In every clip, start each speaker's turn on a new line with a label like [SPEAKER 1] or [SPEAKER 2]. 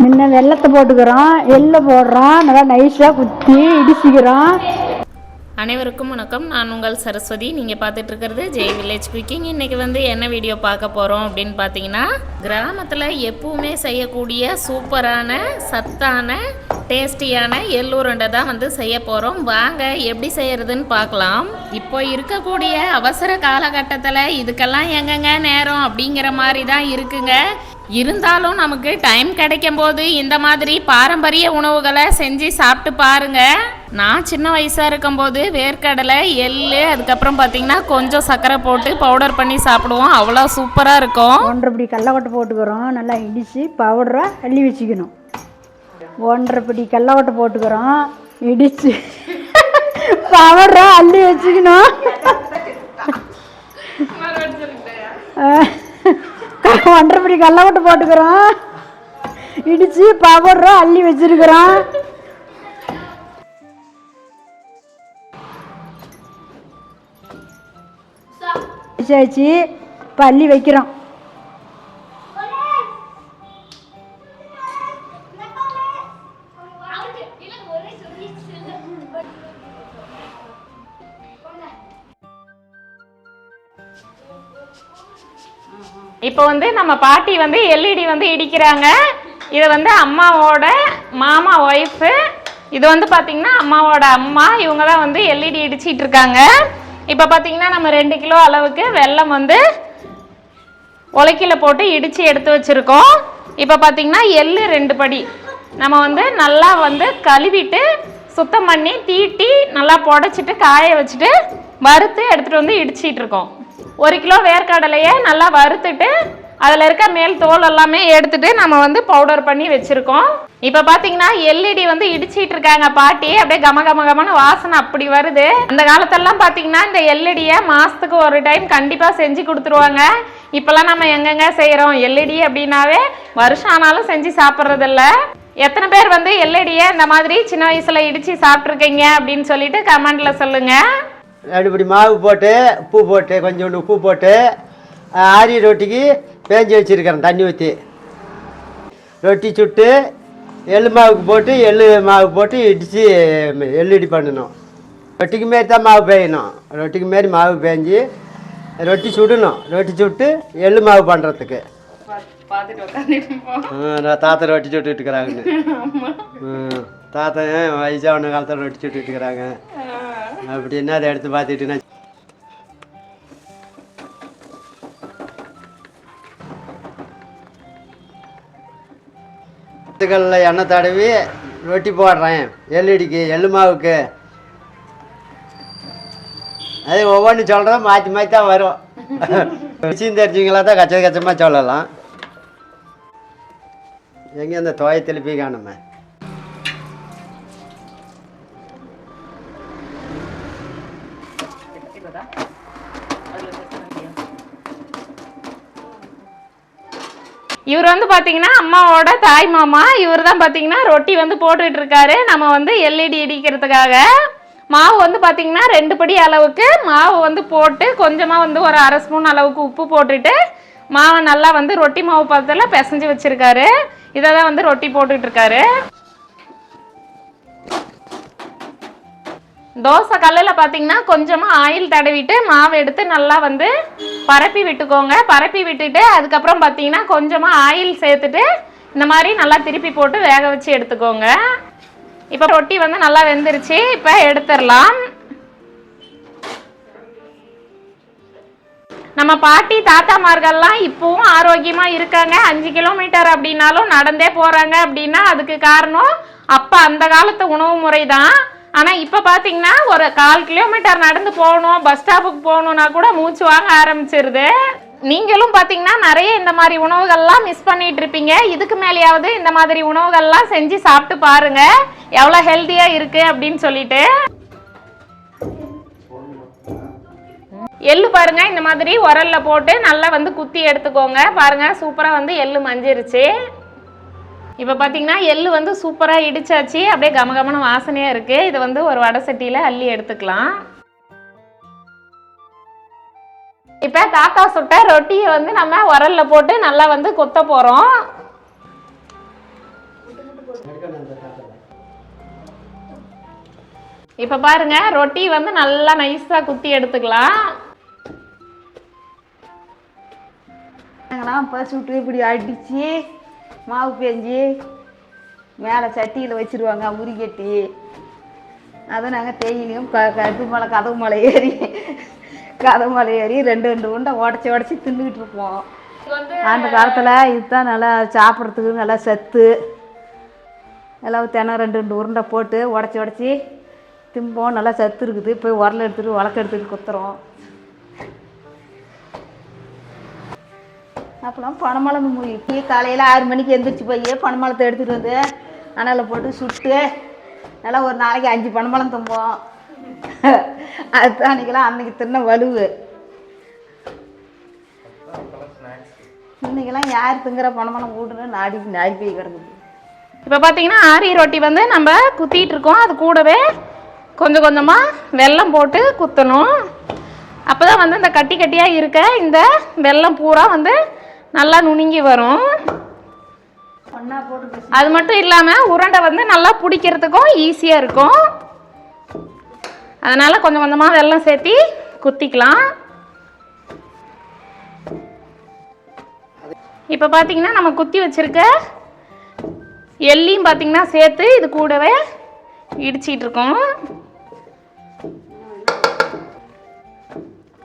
[SPEAKER 1] முன்ன வெள்ளத்தை போட்டுக்கிறோம் எள்ளை போடுறோம் நல்லா நைஸாக குத்தி இடிச்சிக்கிறோம்
[SPEAKER 2] அனைவருக்கும் வணக்கம். நான் உங்கள் சரஸ்வதி. நீங்கள் பார்த்துட்டு இருக்கிறது ஜெய் வில்லேஜ் குக்கிங். இன்றைக்கி வந்து என்ன வீடியோ பார்க்க போகிறோம் அப்படின்னு பார்த்தீங்கன்னா கிராமத்தில் எப்பவுமே செய்யக்கூடிய சூப்பரான சத்தான டேஸ்டியான எள்ளுருண்டை தான் வந்து செய்ய போகிறோம் வாங்க எப்படி செய்யறதுன்னு பார்க்கலாம். இப்போ இருக்கக்கூடிய அவசர காலகட்டத்தில் இதுக்கெல்லாம் எங்கங்க நேரம் அப்படிங்கிற மாதிரி தான் இருக்குங்க. இருந்தாலும் நமக்கு டைம் கிடைக்கும் போது இந்த மாதிரி பாரம்பரிய உணவுகளை செஞ்சு சாப்பிட்டு பாருங்க. நான் சின்ன வயசாக இருக்கும்போது வேர்க்கடலை எள்ளு அதுக்கப்புறம் பார்த்தீங்கன்னா கொஞ்சம் சர்க்கரை போட்டு பவுடர் பண்ணி சாப்பிடுவோம். அவ்வளோ சூப்பராக இருக்கும்.
[SPEAKER 1] ஒன்றரை பிடி கடலக்கொட்டை போட்டுக்கிறோம். நல்லா இடித்து பவுடராக அள்ளி வச்சுக்கணும். ஒன்றரை பிடி போட்டுக்கிறோம். இடித்து பவுடராக அள்ளி வச்சுக்கணும். ஒன்றரை ஒன்றரை கல்ல கடலக்கொட்டை போட்டுக்கிறோம். இடிச்சு பவுடராக அள்ளி வச்சிருக்கிறோம். வச்சாச்சு இப்போ அள்ளி வைக்கிறோம்.
[SPEAKER 2] இப்போ வந்து நம்ம பாட்டி வந்து எல்இடி வந்து இடிக்கிறாங்க. இது வந்து அம்மாவோட மாமா ஒய்ஃபு. இது வந்து பார்த்தீங்கன்னா அம்மாவோட அம்மா. இவங்க தான் வந்து எல்இடி இடிச்சிட்டு இருக்காங்க. இப்போ பார்த்தீங்கன்னா நம்ம ரெண்டு கிலோ அளவுக்கு வெல்லம் வந்து உலக்கில போட்டு இடித்து எடுத்து வச்சுருக்கோம். இப்போ பார்த்தீங்கன்னா எள்ளு ரெண்டு படி. நம்ம வந்து நல்லா வந்து கழுவிட்டு சுத்தம் பண்ணி தீட்டி நல்லா புடச்சிட்டு காய வச்சுட்டு வறுத்து எடுத்துகிட்டு வந்து இடிச்சிட்டு இருக்கோம். ஒரு கிலோ வேர்க்கடலையை நல்லா வறுத்துட்டு அதில் இருக்க மேல் தோல் எல்லாமே எடுத்துட்டு நம்ம வந்து பவுடர் பண்ணி வச்சுருக்கோம். இப்போ பார்த்தீங்கன்னா எல்இடி வந்து இடிச்சிட்டு இருக்காங்க பாட்டி. அப்படியே கம கம கமன்னு வாசனை அப்படி வருது. அந்த காலத்தெல்லாம் பார்த்தீங்கன்னா இந்த எல்இடியை மாதத்துக்கு ஒரு டைம் கண்டிப்பாக செஞ்சு கொடுத்துருவாங்க. இப்போல்லாம் நம்ம எங்கெங்க செய்கிறோம் எல்இடி அப்படின்னாவே வருஷம் ஆனாலும் செஞ்சு சாப்பிட்றதில்ல. எத்தனை பேர் வந்து எல்இடியை இந்த மாதிரி சின்ன வயசில் இடித்து சாப்பிட்ருக்கீங்க அப்படின்னு சொல்லிட்டு கமெண்ட்டில் சொல்லுங்கள்
[SPEAKER 3] ரெண்டுபடி மாவு போட்டு உப்பு போட்டு கொஞ்சோண்டு உப்பு போட்டு ஆரிய ஆரி ரொட்டிக்கு பேஞ்சு வச்சுருக்கிறேன் தண்ணி ஊற்றி ரொட்டி சுட்டு எள்ளு மாவுக்கு போட்டு எள்ளு மாவு போட்டு இடித்து எள்ளு இடி பண்ணணும். ரொட்டிக்கு மாரி தான் மாவு பேயணும். ரொட்டிக்கு மாரி மாவு பேஞ்சு ரொட்டி சுடணும். ரொட்டி சுட்டு எள்ளு மாவு பண்ணுறதுக்கு நான் தாத்தா ரொட்டி சுட்டுட்டு இருக்கிறாங்கன்னு தாத்தா வயசான காலத்தில் ரொட்டி சுட்டுட்டு இருக்கிறாங்க அப்படின்னா அதை எடுத்து பார்த்துட்டுனா பத்துக்கல்ல எண்ணெய் தடவி ரொட்டி போடுறேன். எள்ளுடிக்கு எள்ளு மாவுக்கு. அது ஒவ்வொன்று சொல்கிறோம் மாற்றி மாற்றி தான் வரும். விஷயம் தெரிஞ்சிங்களா தான் கச்ச கச்சமாக சொல்லலாம். எங்கே அந்த தோய திருப்பி காணுமே?
[SPEAKER 2] இவர் வந்து பார்த்தீங்கன்னா அம்மாவோட தாய் மாமா. இவர் தான் பார்த்தீங்கன்னா ரொட்டி வந்து போட்டுட்டு இருக்காரு. நம்ம வந்து எல்இடி இடிக்கிறதுக்காக. மாவு வந்து பார்த்தீங்கன்னா ரெண்டு படி அளவுக்கு மாவு வந்து போட்டு கொஞ்சமாக வந்து ஒரு அரை ஸ்பூன் அளவுக்கு உப்பு போட்டுட்டு மாவை நல்லா வந்து ரொட்டி மாவு பதத்தில் பிசைஞ்சு வச்சுருக்காரு. இதை தான் வந்து ரொட்டி போட்டுட்டு இருக்காரு தோசை கல்லில் பார்த்தீங்கன்னா கொஞ்சமாக ஆயில் தடவிட்டு மாவு எடுத்து நல்லா வந்து பரப்பி விட்டுக்கோங்க. பரப்பி விட்டுட்டு அதுக்கப்புறம் பார்த்தீங்கன்னா கொஞ்சமாக ஆயில் சேர்த்துட்டு இந்த மாதிரி நல்லா திருப்பி போட்டு வேக வச்சு எடுத்துக்கோங்க. இப்போ ரொட்டி வந்து நல்லா வெந்துருச்சு. இப்போ எடுத்துடலாம். நம்ம பாட்டி தாத்தாமார்கள்லாம் இப்பவும் ஆரோக்கியமா இருக்காங்க. அஞ்சு கிலோமீட்டர் அப்படின்னாலும் நடந்தே போறாங்க அப்படின்னா அதுக்கு காரணம் அப்ப அந்த காலத்து உணவு முறை தான் ஆனா இப்ப பாத்தீங்கன்னா ஒரு கால் கிலோமீட்டர் நடந்து போகணும் பஸ் ஸ்டாப்புக்கு போகணும்னா கூட மூச்சு வாங்க ஆரம்பிச்சிருது. நீங்களும் பார்த்தீங்கன்னா நிறைய இந்த மாதிரி உணவுகள்லாம் மிஸ் பண்ணிட்டு இருப்பீங்க. இதுக்கு மேலேயாவது இந்த மாதிரி உணவுகள்லாம் செஞ்சு சாப்பிட்டு பாருங்க. எவ்வளோ ஹெல்த்தியாக இருக்கு அப்படின்னு சொல்லிட்டு. எள்ளு பாருங்க இந்த மாதிரி உரல்ல போட்டு நல்லா வந்து குத்தி எடுத்துக்கோங்க. பாருங்க சூப்பராக வந்து எள்ளு மஞ்சிருச்சு. இப்போ பார்த்தீங்கன்னா எள்ளு வந்து சூப்பராக இடிச்சாச்சு. அப்படியே கமகமன வாசனையாக இருக்குது இதை வந்து ஒரு வடை சட்டியில் அள்ளி எடுத்துக்கலாம். இப்போ தாத்தா சுட்ட ரொட்டியை வந்து நம்ம உரல்ல போட்டு நல்லா வந்து கொத்த போகிறோம் இப்போ பாருங்க ரொட்டி வந்து நல்லா நைஸாக குத்தி எடுத்துக்கலாம்.
[SPEAKER 4] நாங்களாம் பசு விட்டு இப்படி அடித்து மாவு பேஞ்சு மேலே சட்டியில் வச்சிருவாங்க உரி கட்டி அதை நாங்கள் தேயிலையும் க கட்டு மலை கதவு மலை ஏறி கதவு மலை ஏறி ரெண்டு ரெண்டு உண்டை உடச்சி உடச்சி தின்னுக்கிட்டு இருப்போம். அந்த காலத்தில் இதுதான் நல்லா சாப்பிட்றதுக்கு நல்லா சத்து. எல்லாம் தினம் ரெண்டு ரெண்டு உருண்டை போட்டு உடச்சி உடச்சி திம்போம் நல்லா சத்து இருக்குது. போய் உரல் எடுத்துகிட்டு உலக்க எடுத்துகிட்டு குத்துறோம். அப்போலாம் பனமளம் மூழ்கி காலையில் ஆறு மணிக்கு எந்திரிச்சு போய் பனமளத்தை எடுத்துகிட்டு வந்து அனலில் போட்டு சுட்டு நல்லா ஒரு நாளைக்கு அஞ்சு பனமளம் தும்போம். அது அன்றைக்கெல்லாம் அன்றைக்கி தின்ன வலுவு. இன்றைக்கெல்லாம் யார் திங்கிற பனமளம் கூட்டுன்னு நாடி நாடி போய் கிடக்குது.
[SPEAKER 2] இப்போ பார்த்தீங்கன்னா ஆரி ரொட்டி வந்து நம்ம குத்திட்டு இருக்கோம். அது கூடவே கொஞ்சம் கொஞ்சமாக வெல்லம் போட்டு குத்தணும். அப்போ தான் வந்து இந்த கட்டி கட்டியாக இருக்க இந்த வெல்லம் பூரா வந்து நல்லா நுணுங்கி வரும். அது மட்டும் இல்லாமல் உருண்டை வந்து நல்லா பிடிக்கிறதுக்கும் ஈஸியாக இருக்கும். அதனால் கொஞ்சம் கொஞ்சமாக வெல்லம் சேர்த்தி குத்திக்கலாம். இப்போ பார்த்தீங்கன்னா நம்ம குத்தி வச்சிருக்க எள்ளியும் பார்த்தீங்கன்னா சேர்த்து இது கூடவே இடிச்சிட்டு இருக்கோம்.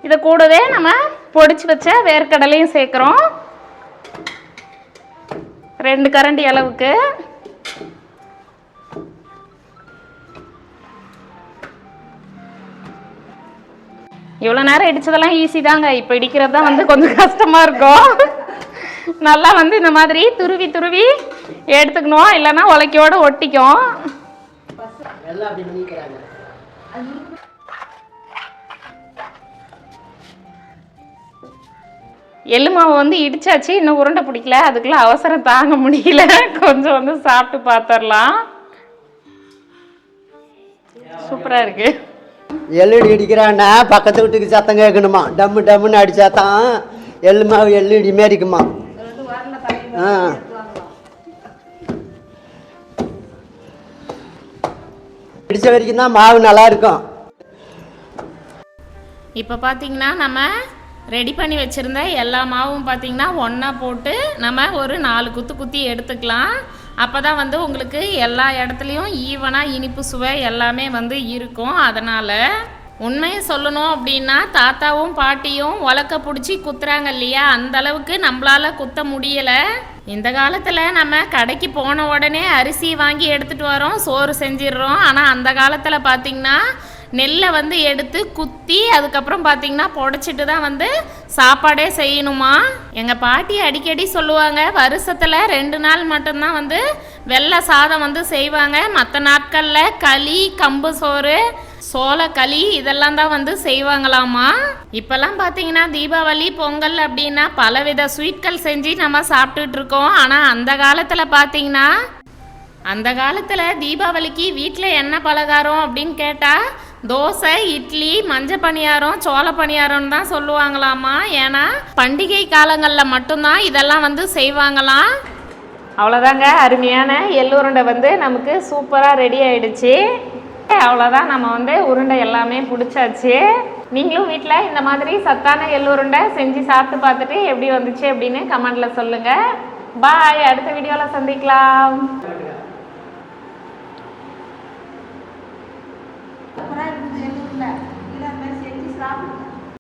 [SPEAKER 2] இதை கூடவே நம்ம பொடிச்சு வச்ச வேர்க்கடலையும் சேர்க்குறோம். ரெண்டு கரண்டி அளவுக்கு. இவ்வளோ நேரம் இடிச்சதெல்லாம் ஈஸி தாங்க. இப்போ இடிக்கிறது தான் வந்து கொஞ்சம் கஷ்டமாக இருக்கும். நல்லா வந்து இந்த மாதிரி துருவி துருவி எடுத்துக்கணும். இல்லைன்னா உலக்கையோட ஒட்டிக்கும். எள்ளு மாவு வந்து இடிச்சாச்சு இன்னும் உருண்டை பிடிக்கல. அதுக்குள்ள அவசரம் தாங்க முடியல. கொஞ்சம் வந்து சாப்பிட்டு பார்த்துடலாம் சூப்பராக இருக்கு.
[SPEAKER 3] எள்ளுடி இடிக்கிறான்னா பக்கத்து வீட்டுக்கு சத்தம் கேட்கணுமா? டம்மு டம்முன்னு அடிச்சா தான் எள்ளு மாவு எள்ளுடி மாரிக்குமா ஆ. இடிச்ச வரைக்கும் தான் மாவு நல்லா இருக்கும்.
[SPEAKER 2] இப்போ பார்த்தீங்கன்னா நம்ம ரெடி பண்ணி வச்சுருந்த எல்லா மாவும் பார்த்திங்கன்னா ஒன்றா போட்டு நம்ம ஒரு நாலு குத்து குத்தி எடுத்துக்கலாம். அப்போ தான் வந்து உங்களுக்கு எல்லா இடத்துலையும் ஈவனாக இனிப்பு சுவை எல்லாமே வந்து இருக்கும். அதனால் உண்மையை சொல்லணும் அப்படின்னா தாத்தாவும் பாட்டியும் உலக்க பிடிச்சி குத்துறாங்க இல்லையா? அந்த அளவுக்கு நம்மளால குத்த முடியலை. இந்த காலத்தில் நம்ம கடைக்கு போன உடனே அரிசி வாங்கி எடுத்துகிட்டு வரோம் சோறு செஞ்சிடுறோம். ஆனால் அந்த காலத்தில் பார்த்திங்கன்னா நெல்லை வந்து எடுத்து குத்தி அதுக்கப்புறம் பார்த்தீங்கன்னா புடச்சிட்டு தான் வந்து சாப்பாடே செய்யணுமா? எங்கள் பாட்டி அடிக்கடி சொல்லுவாங்க வருஷத்தில் ரெண்டு நாள் மட்டும்தான் வந்து வெள்ளை சாதம் வந்து செய்வாங்க. மற்ற நாட்களில் களி கம்பு சோறு சோள களி இதெல்லாம் தான் வந்து செய்வாங்களாமா? இப்போல்லாம் பார்த்தீங்கன்னா தீபாவளி பொங்கல் அப்படின்னா பலவித ஸ்வீட்கள் செஞ்சு நம்ம சாப்பிட்டுட்டு இருக்கோம். ஆனால் அந்த காலத்தில் பார்த்தீங்கன்னா அந்த காலத்தில் தீபாவளிக்கு வீட்டில் என்ன பலகாரம் அப்படின்னு கேட்டால் தோசை இட்லி மஞ்ச பணியாரம் சோள பணியாரம்னு தான் சொல்லுவாங்களாமா ஏன்னா பண்டிகை காலங்களில் மட்டும்தான் இதெல்லாம் வந்து செய்வாங்களாம். அவ்வளோதாங்க அருமையான எள்ளுருண்டை வந்து நமக்கு சூப்பராக ரெடி ஆயிடுச்சு. அவ்வளோதான் நம்ம வந்து உருண்டை எல்லாமே பிடிச்சாச்சு. நீங்களும் வீட்டில் இந்த மாதிரி சத்தான எள்ளுருண்டை செஞ்சு சாப்பிட்டு பார்த்துட்டு எப்படி வந்துச்சு அப்படின்னு கமெண்ட்டில் சொல்லுங்கள் பாய் அடுத்த வீடியோவில் சந்திக்கலாம்.